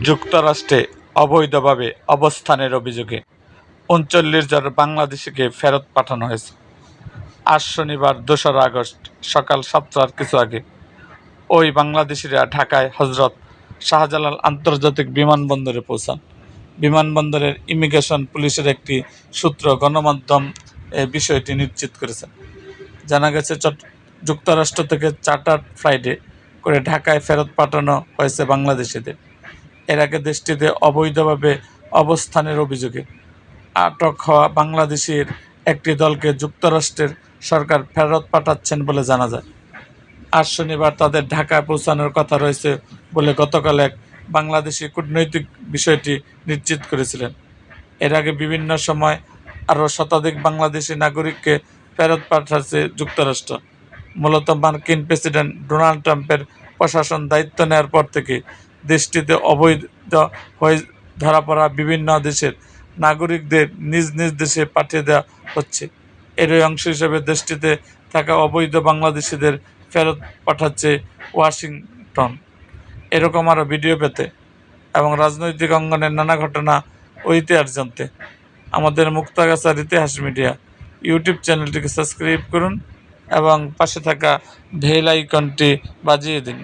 যুক্তরাষ্ট্রে অবৈধভাবে অবস্থানের অভিযোগে উনচল্লিশ জন বাংলাদেশিকে ফেরত পাঠানো হয়েছে। আজ শনিবার, দোসরা আগস্ট, সকাল সাতটার কিছু আগে ওই বাংলাদেশিরা ঢাকায় হজরত শাহজালাল আন্তর্জাতিক বিমানবন্দরে পৌঁছান। বিমানবন্দরের ইমিগ্রেশন পুলিশের একটি সূত্র গণমাধ্যম এ বিষয়টি নিশ্চিত করেছেন জানা গেছে যুক্তরাষ্ট্র থেকে চার্টার ফ্লাইটে করে ঢাকায় ফেরত পাঠানো হয়েছে বাংলাদেশিদের। এর আগে দেশটিতে অবৈধভাবে অবস্থানের অভিযোগে আটক হওয়া বাংলাদেশের একটি দলকে যুক্তরাষ্ট্রের সরকার ফেরত পাঠাচ্ছেন বলে জানা যায়। আজ শনিবার তাদের ঢাকায় পৌঁছানোর কথা রয়েছে বলে গতকাল এক বাংলাদেশি কূটনৈতিক বিষয়টি নিশ্চিত করেছিলেন। এর আগে বিভিন্ন সময় আরও শতাধিক বাংলাদেশি নাগরিককে ফেরত পাঠাচ্ছে যুক্তরাষ্ট্র। মূলত মার্কিন প্রেসিডেন্ট ডোনাল্ড ট্রাম্পের প্রশাসন দায়িত্ব নেওয়ার পর থেকে দেশটিতে অবৈধ হয়ে ধরা পড়া বিভিন্ন দেশের নাগরিকদের নিজ নিজ দেশে পাঠিয়ে দেওয়া হচ্ছে। এরই অংশ হিসেবে দেশটিতে থাকা অবৈধ বাংলাদেশিদের ফেরত পাঠাচ্ছে ওয়াশিংটন। এরকম আরও ভিডিও পেতে এবং রাজনৈতিক অঙ্গনের নানা ঘটনা ও ইতিহাস জানতে আমাদের মুক্তাগাছার ইতিহাস মিডিয়া ইউটিউব চ্যানেলটিকে সাবস্ক্রাইব করুন এবং পাশে থাকা ভেল আইকনটি বাজিয়ে দিন।